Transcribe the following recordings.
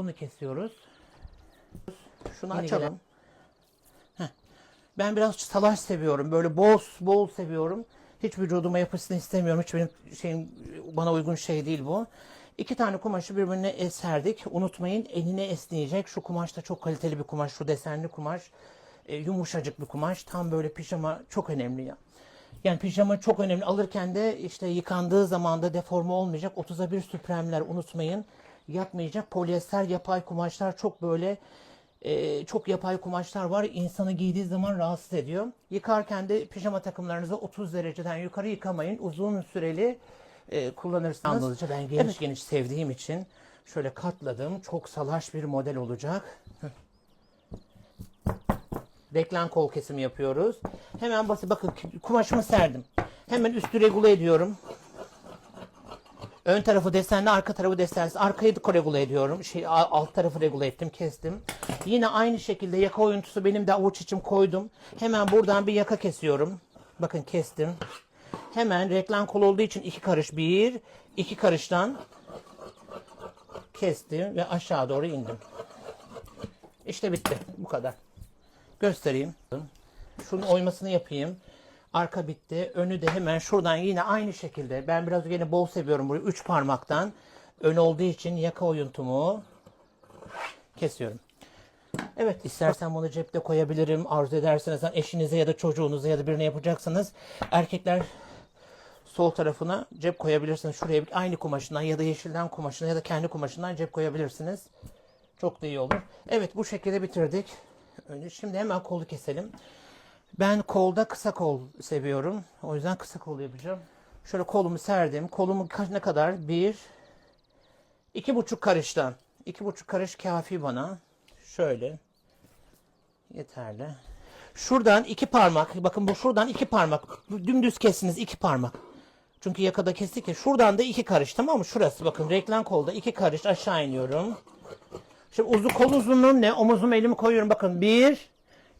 Bunu kesiyoruz. Şunu Yeni açalım. gelen. Heh. Ben biraz salaş seviyorum. Böyle bol bol seviyorum. Hiç vücuduma yapışsın istemiyorum. Hiç benim şeyim bana uygun şey değil bu. İki tane kumaşı birbirine e, serdik. Unutmayın enine esneyecek. Şu kumaş da çok kaliteli bir kumaş. Şu desenli kumaş. E, yumuşacık bir kumaş. Tam böyle pijama çok önemli ya. Yani pijama çok önemli. Alırken de işte yıkandığı zaman da deforme olmayacak. 30'a bir süpremler unutmayın. Yapmayacak. Polyester yapay kumaşlar çok böyle e, çok yapay kumaşlar var. İnsanı giydiği zaman rahatsız ediyor. Yıkarken de pijama takımlarınızı 30 dereceden yukarı yıkamayın. Uzun süreli e, kullanırsınız. Anlatıcı ben geniş geniş sevdiğim için şöyle katladım. Çok salaş bir model olacak. Deklan kol kesimi yapıyoruz. Hemen basit bakın kumaşımı serdim. Hemen üstü regule ediyorum. Ön tarafı desenli, arka tarafı desensiz. Arkayı regule ediyorum. Şey, alt tarafı regule ettim, kestim. Yine aynı şekilde yaka oyuntusu benim de avuç içim koydum. Hemen buradan bir yaka kesiyorum. Bakın kestim. Hemen reklam kol olduğu için iki karış bir, iki karıştan kestim ve aşağı doğru indim. İşte bitti. Bu kadar. Göstereyim. Şunun oymasını yapayım. Arka bitti. Önü de hemen şuradan yine aynı şekilde. Ben biraz yine bol seviyorum burayı. Üç parmaktan. Ön olduğu için yaka oyuntumu kesiyorum. Evet istersen bunu cepte koyabilirim. Arzu ederseniz eşinize ya da çocuğunuza ya da birine yapacaksanız erkekler sol tarafına cep koyabilirsiniz. Şuraya bir- aynı kumaşından ya da yeşilden kumaşına ya da kendi kumaşından cep koyabilirsiniz. Çok da iyi olur. Evet bu şekilde bitirdik. Önce şimdi hemen kolu keselim. Ben kolda kısa kol seviyorum. O yüzden kısa kol yapacağım. Şöyle kolumu serdim. Kolumu ne kadar? Bir, iki buçuk karıştan. İki buçuk karış kafi bana. Şöyle. Yeterli. Şuradan iki parmak. Bakın bu şuradan iki parmak. Dümdüz kessiniz iki parmak. Çünkü yakada kestik ya. Şuradan da iki karış tamam mı? Şurası bakın reklam kolda iki karış aşağı iniyorum. Şimdi uzun kol uzunluğum ne? Omuzuma elimi koyuyorum. Bakın bir,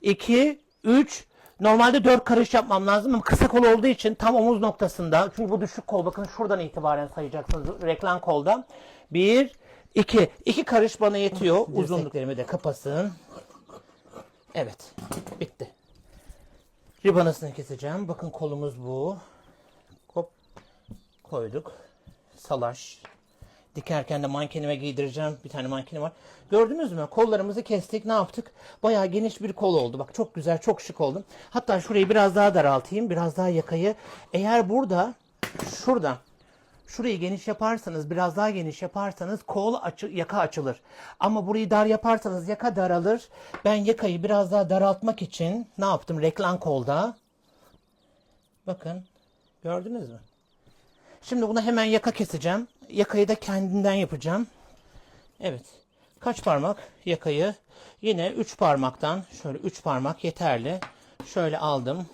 iki, üç. Normalde dört karış yapmam lazım ama kısa kol olduğu için tam omuz noktasında. Çünkü bu düşük kol. Bakın şuradan itibaren sayacaksınız reklam kolda. Bir, iki. iki karış bana yetiyor. Uzunluklarımı da kapasın. Evet. Bitti. Ribanasını keseceğim. Bakın kolumuz bu. Hop. Koyduk. Salaş. Dikerken de mankenime giydireceğim. Bir tane mankenim var. Gördünüz mü? Kollarımızı kestik. Ne yaptık? Bayağı geniş bir kol oldu. Bak çok güzel, çok şık oldu. Hatta şurayı biraz daha daraltayım. Biraz daha yakayı. Eğer burada, şurada, şurayı geniş yaparsanız, biraz daha geniş yaparsanız kol açı, yaka açılır. Ama burayı dar yaparsanız yaka daralır. Ben yakayı biraz daha daraltmak için ne yaptım? Reklam kolda. Bakın. Gördünüz mü? Şimdi buna hemen yaka keseceğim. Yakayı da kendimden yapacağım. Evet. Kaç parmak yakayı? Yine 3 parmaktan şöyle 3 parmak yeterli. Şöyle aldım.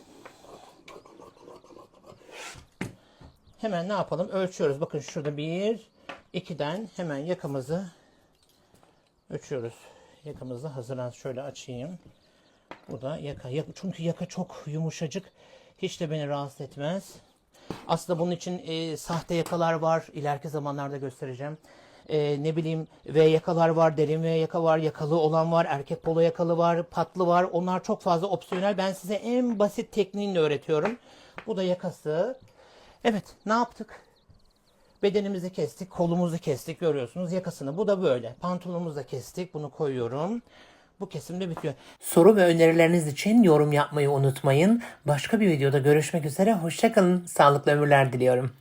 Hemen ne yapalım? Ölçüyoruz. Bakın şurada 1 2'den hemen yakamızı ölçüyoruz. Yakamızı hazırlan şöyle açayım. Bu da yaka. Yak- Çünkü yaka çok yumuşacık. Hiç de beni rahatsız etmez. Aslında bunun için e, sahte yakalar var. İleriki zamanlarda göstereceğim. E, ne bileyim V yakalar var, derin V yaka var, yakalı olan var, erkek polo yakalı var, patlı var. Onlar çok fazla opsiyonel. Ben size en basit tekniğini öğretiyorum. Bu da yakası. Evet, ne yaptık? Bedenimizi kestik, kolumuzu kestik görüyorsunuz yakasını. Bu da böyle. Pantolonumuzu da kestik. Bunu koyuyorum. Bu kesim de bitiyor. Soru ve önerileriniz için yorum yapmayı unutmayın. Başka bir videoda görüşmek üzere. Hoşçakalın. Sağlıklı ömürler diliyorum.